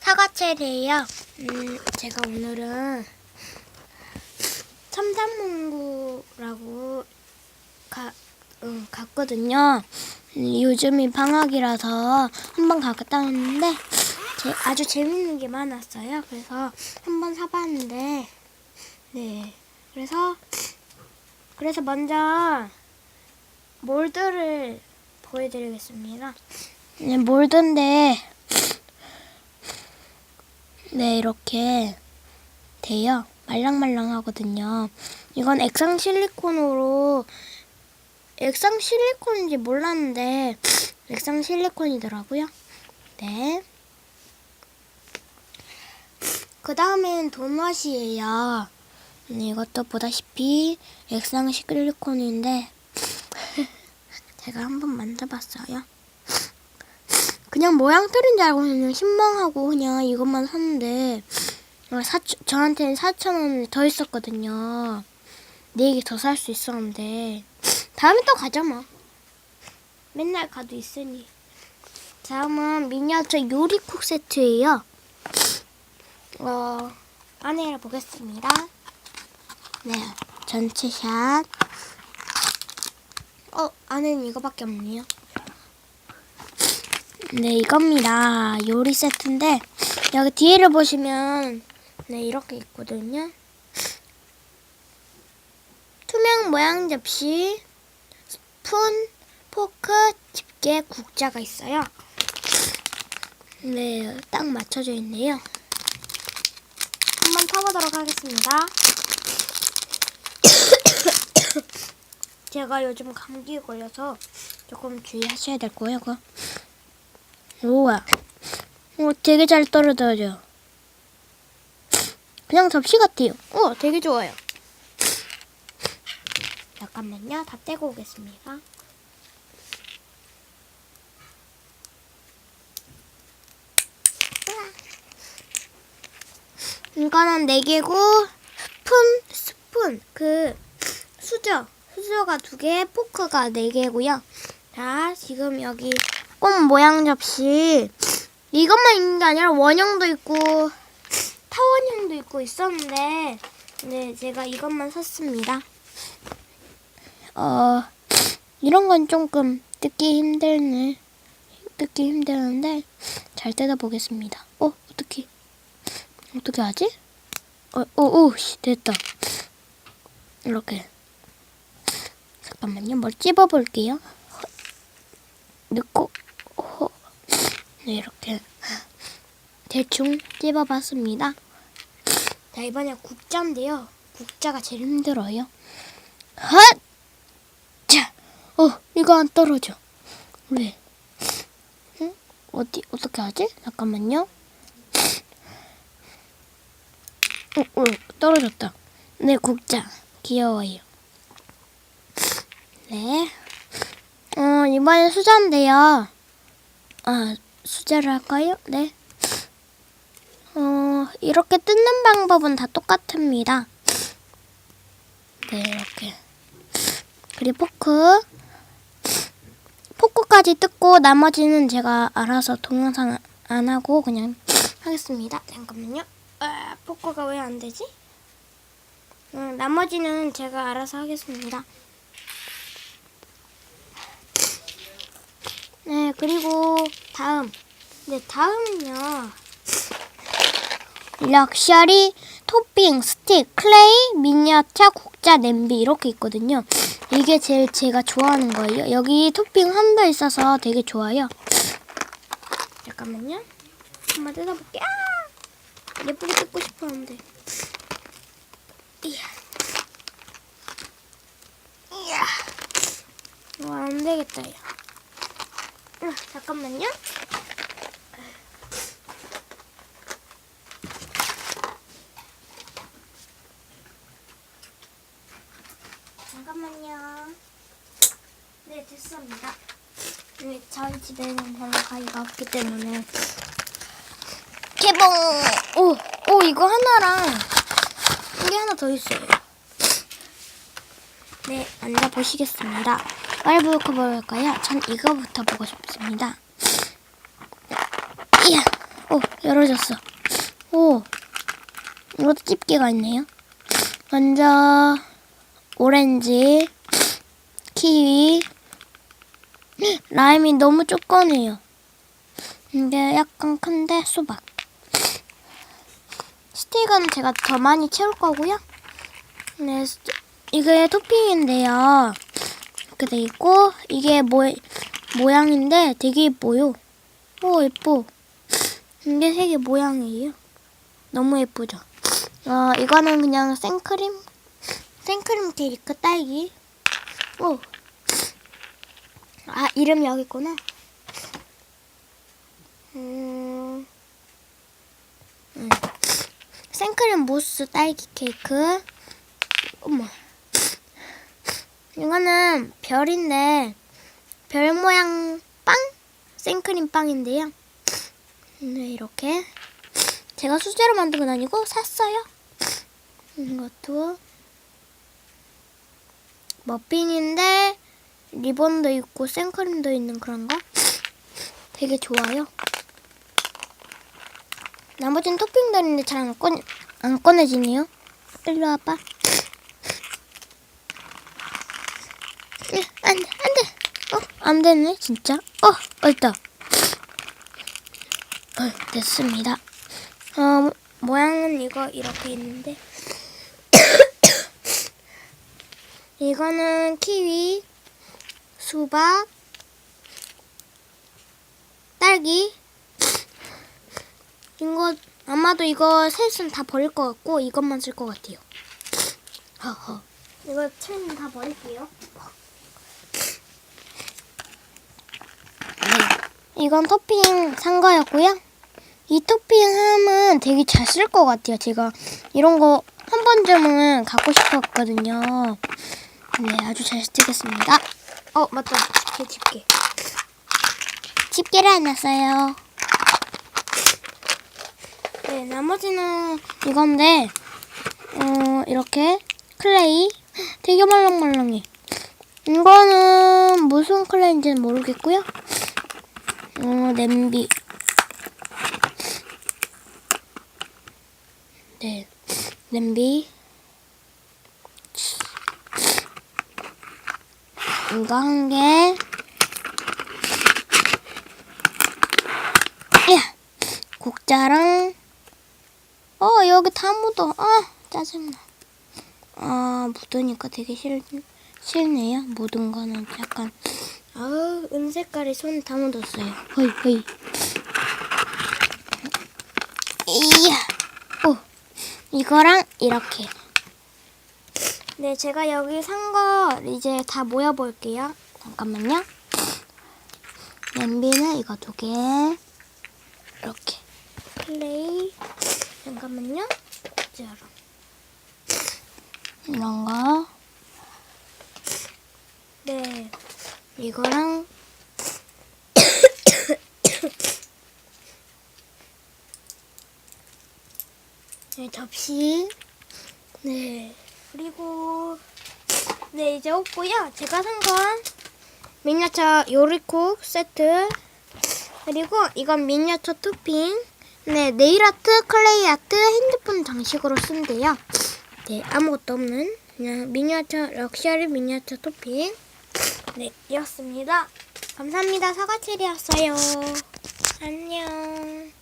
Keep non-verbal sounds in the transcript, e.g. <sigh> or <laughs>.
사과체리예요. 음, 제가 오늘은 첨단문구라고 가, 음, 갔거든요. 음, 요즘이 방학이라서 한번 갔다 왔는데 제, 아주 재밌는 게 많았어요. 그래서 한번 사봤는데 네. 그래서 그래서 먼저 몰드를 보여드리겠습니다. 네, 몰드인데 네, 이렇게 돼요. 말랑말랑하거든요. 이건 액상 실리콘으로 액상 실리콘인지 몰랐는데 액상 실리콘이더라고요. 네. 그 다음엔 도넛이에요. 음, 이것도 보다시피 액상 실리콘인데 <laughs> 제가 한번 만져봤어요. 그냥 모양 틀린 줄 알고 그냥 신망하고 그냥 이것만 샀는데 어, 사, 저한테는 4,000원 더 있었거든요. 4개 더 살 수 있었는데 다음에 또 가자 뭐. 맨날 가도 있으니. 다음은 미니어처 요리쿡 세트예요. 어, 안에 보겠습니다. 네, 전체 샷. 어, 안에는 이거밖에 없네요. 네, 이겁니다. 요리 세트인데, 여기 뒤에를 보시면, 네, 이렇게 있거든요. 투명 모양 접시, 스푼, 포크, 집게, 국자가 있어요. 네, 딱 맞춰져 있네요. 한번 타보도록 하겠습니다. <coughs> 제가 요즘 감기에 걸려서 조금 주의하셔야 될 거예요, 그거. 우와. 어, 되게 잘 떨어져요. 그냥 접시 같아요. 어, 되게 좋아요. 잠깐만요. 다 떼고 오겠습니다. 이거는 4개고 스푼, 스푼, 그 수저, 수저가 2개, 포크가 4개고요. 자, 지금 여기 꽃 모양 접시 이것만 있는 게 아니라 원형도 있고 타원형도 있고 있었는데 네 제가 이것만 샀습니다. 어 이런 건 조금 뜯기 힘들네 뜯기 힘드는데 잘 뜯어 보겠습니다. 어 어떻게 어떻게 하지? 어오오씨 됐다. 이렇게 잠깐만요. 뭘 찝어 볼게요. 넣고 호. 네, 이렇게 대충 찝어봤습니다. 자 이번에 국자인데요. 국자가 제일 힘들어요. 헛! 자, 어 이거 안 떨어져. 왜? 응? 어디 어떻게 하지? 잠깐만요. 어, 어 떨어졌다. 네 국자 귀여워요. 네. 어, 이번엔 수자인데요. 아, 수자를 할까요? 네. 어, 이렇게 뜯는 방법은 다 똑같습니다. 네, 이렇게. 그리고 포크. 포크까지 뜯고 나머지는 제가 알아서 동영상 안 하고 그냥 하겠습니다. 잠깐만요. 아, 포크가 왜 안 되지? 음, 나머지는 제가 알아서 하겠습니다. 네, 그리고 다음. 네, 다음은요. 럭셔리 토핑 스틱 클레이 미니어처 국자 냄비 이렇게 있거든요. 이게 제일 제가 좋아하는 거예요. 여기 토핑 한더 있어서 되게 좋아요. 잠깐만요. 한번 뜯어볼게. 아! 예쁘게 뜯고 싶었는데. 이야. 이야. 와, 안 되겠다, 야. 아, 잠깐만요. 잠깐만요. 네, 됐습니다. 네, 저희 집에는 별로 가위가 없기 때문에 개봉! 오, 오, 이거 하나랑 이게 하나 더 있어요. 네, 앉아 보시겠습니다. 빨부부터 볼까요? 전 이거부터 보고 싶습니다. 이야, 오, 열어졌어. 오, 이것도 집게가 있네요. 먼저, 오렌지, 키위, 라임이 너무 조그네요. 이게 약간 큰데 수박. 스틱은 제가 더 많이 채울 거고요. 네, 스- 이게 토핑인데요. 이렇게 돼 있고 이게 모 모양인데 되게 예뻐요. 오 예뻐. 이게 색이 모양이에요. 너무 예쁘죠. 어 이거는 그냥 생크림 생크림 케이크 딸기. 오. 아 이름 여기 있구나. 음. 음. 생크림 무스 딸기 케이크. 어머. 이거는 별인데 별 모양 빵? 생크림 빵인데요. 네, 이렇게 제가 수제로 만든 건 아니고 샀어요. 이것도 머핀인데 리본도 있고 생크림도 있는 그런 거 되게 좋아요. 나머지는 토핑들인데 잘 안 꺼내지네요. 일로 와봐. 안 돼, 안 돼. 어, 안 되네, 진짜. 어, 있다. 어, 됐습니다. 어, 모양은 이거 이렇게 있는데. <coughs> 이거는 키위, 수박, 딸기. 이거 아마도 이거 셋은 다 버릴 것 같고 이것만 쓸 것 같아요. 이거 chen 다 버릴게요. 이건 토핑 산 거였고요. 이 토핑함은 되게 잘 쓸 것 같아요. 제가 이런 거 한 번쯤은 갖고 싶었거든요. 네, 아주 잘 쓰겠습니다. 어, 맞다. 제 집게. 집게를 안 놨어요. 네, 나머지는 이건데, 어, 이렇게 클레이 되게 말랑말랑해. 이거는 무슨 클레이인지는 모르겠고요. 어, 냄비. 네, 냄비. 이거 한 개. 야, 국자랑 어 여기 다 묻어. 아 짜증나. 아 묻으니까 되게 싫 싫네요. 묻은 거는 약간 아우 은색깔이 손 다 묻었어요. 허이 허이. 이야. 오 이거랑 이렇게. 네 제가 여기 산 거 이제 다 모여 볼게요. 잠깐만요. 냄비는 이거 두 개. 이렇게 플레이. 잠깐만요. 짜랑 이런 거. 네. 이거랑 <coughs> 네, 접시. 네. 그리고 네, 이제 없고요. 제가 산 건 미니어처 요리콕 세트. 그리고 이건 미니어처 토핑. 네, 네일 아트, 클레이 아트, 핸드폰 장식으로 쓴대요. 네, 아무것도 없는 그냥 미니어처 럭셔리 미니어처 토핑. 네, 이었습니다. 감사합니다. 사과체리였어요. 안녕.